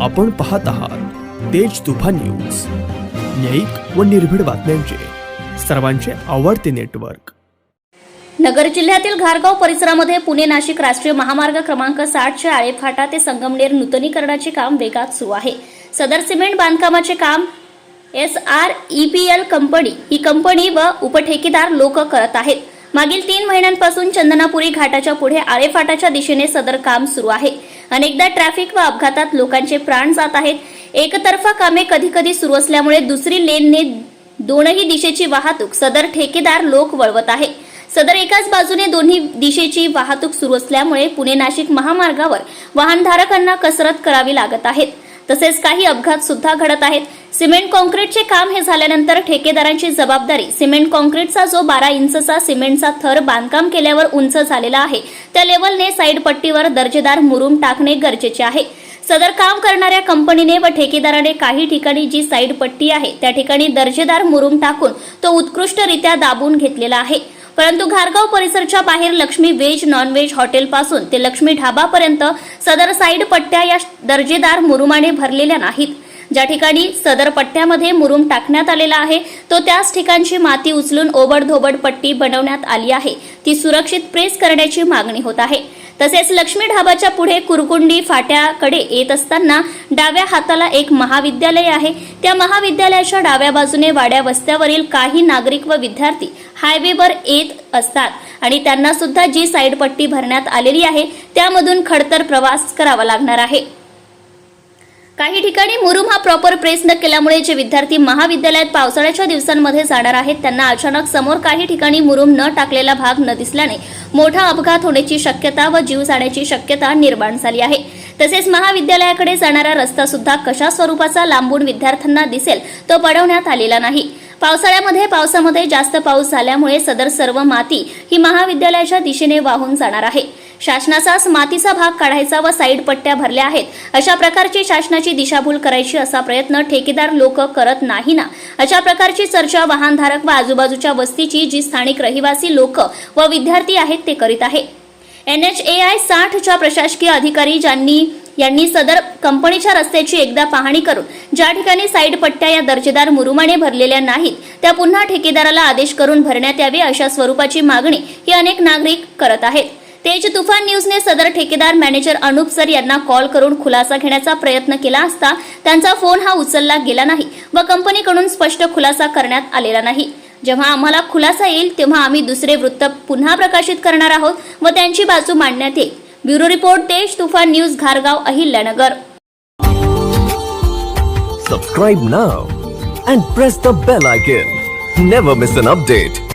आपण पाहत आहात तेज तुफान न्यूज. न्यायिक व निर्भीड बातम्यांचे. सर्वांचे आवडते नेटवर्क. नगर जिल्ह्यातील घारगाव परिसरामध्ये पुणे नाशिक राष्ट्रीय महामार्ग क्रमांक साठच्या आळेफाटा ते संगमनेर नूतनीकरणाचे काम वेगात सुरू आहे. सदर सिमेंट बांधकामाचे काम S R E P L company ही कंपनी व उपठेकेदार लोक करत आहेत. मागील तीन महिन्यांपासून चंदनापुरी घाटाच्या पुढे आळेफाटाच्या दिशेने सदर काम सुरू आहे. अनेकदा ट्रॅफिक व अपघातात लोकांचे प्राण जात आहेत. एकतर्फा कामे कधी कधी सुरू असल्यामुळे दुसरी लेनने दोनही दिशेची वाहतूक सदर ठेकेदार लोक वळवत आहे. सदर एकाच बाजूने दोन्ही दिशेची वाहतूक सुरू असल्यामुळे पुणे नाशिक महामार्गावर वाहनधारकांना कसरत करावी लागत आहेत तसेच काही अपघात सुद्धा घडत आहेत. सिमेंट कॉन्क्रीटचे काम हे झाल्यानंतर ठेकेदारांची जबाबदारी सिमेंट कॉन्क्रीटचा जो बारा इंचचा सिमेंटचा थर बांधकाम केल्यावर उंच झालेला आहे. त्या लेवलने साईड पट्टीवर दर्जेदार मुरुम टाकणे गरजेचे आहे. सदर काम करणाऱ्या कंपनीने व ठेकेदाराने काही ठिकाणी जी साईड पट्टी आहे त्या ठिकाणी दर्जेदार मुरुम टाकून तो उत्कृष्टरित्या दाबून घेतलेला आहे. परंतु घारगाव परिसरच्या बाहेर लक्ष्मी व्हेज नॉन व्हेज हॉटेलपासून ते लक्ष्मी ढाबापर्यंत सदर साईड पट्ट्या या दर्जेदार मुरुमाने भरलेल्या नाहीत. ज्या ठिकाणी सदर पट्ट्यामध्ये मुरुम टाकण्यात आलेला आहे तो त्याच ठिकाणची माती उचलून ओबडधोबड पट्टी बनवण्यात आली आहे. ती सुरक्षित प्रेस करण्याची मागणी होत आहे. तसेच लक्ष्मी ढाबाच्या पुढे कुरकुंडी फाट्याकडे येत असताना डाव्या हाताला एक महाविद्यालय आहे. त्या महाविद्यालयाच्या डाव्या बाजूने वाड्या वस्त्यावरील काही नागरिक व विद्यार्थी हायवेवर येत असतात आणि त्यांना सुद्धा जी साईड पट्टी भरण्यात आलेली आहे त्यामधून खडतर प्रवास करावा लागणार आहे. काही ठिकाणी मुरुम हा प्रॉपर प्रेस न केल्यामुळे जे विद्यार्थी महाविद्यालयात पावसाळ्याच्या दिवसांमध्ये जाणार आहेत त्यांना अचानक समोर काही ठिकाणी मुरुम न टाकलेला भाग न दिसल्याने मोठा अपघात होण्याची शक्यता व जीव जाण्याची शक्यता निर्माण झाली आहे. तसेच महाविद्यालयाकडे जाणारा रस्ता सुद्धा कशा स्वरूपाचा लांबून विद्यार्थ्यांना दिसेल तो पडवण्यात आलेला नाही. पावसाळ्यामध्ये पावसामध्ये जास्त पाऊस झाल्यामुळे सदर सर्व माती ही महाविद्यालयाच्या दिशेने वाहून जाणार आहे. शासनाचाच मातीचा भाग काढायचा व साईड पट्ट्या भरल्या आहेत. अशा प्रकारची शासनाची दिशाभूल करायची असा प्रयत्न ठेकेदार लोक करत नाही ना अशा प्रकारची चर्चा वाहनधारक व आजूबाजूच्या वस्तीची जी स्थानिक रहिवासी लोक व विद्यार्थी आहेत ते करीत आहे. एन एच ए आय साठच्या प्रशासकीय अधिकारी ज्यांनी यांनी सदर कंपनीच्या रस्त्याची एकदा पाहणी करून ज्या ठिकाणी साईड पट्ट्या या दर्जेदार मुरुमाने भरलेल्या नाहीत त्या पुन्हा ठेकेदाराला आदेश करून भरण्यात यावे अशा स्वरूपाची मागणी ही अनेक नागरिक करत आहेत. तेज तुफान न्यूजने सदर ठेकेदार मॅनेजर अनुप सर यांना कॉल करून खुलासा घेण्याचा प्रयत्न केला असता त्यांचा फोन हा उचलला गेला नाही व कंपनीकडून स्पष्ट खुलासा करण्यात आलेला नाही जेव्हा आम्हाला खुलासा येईल तेव्हा आम्ही दुसरे वृत्त पुन्हा प्रकाशित करणार आहोत व त्यांची बाजू मांडण्यात येईल bureau report Tej Tufan news घारगाव Ahilyanagar Subscribe now and press the bell icon. Never miss an update.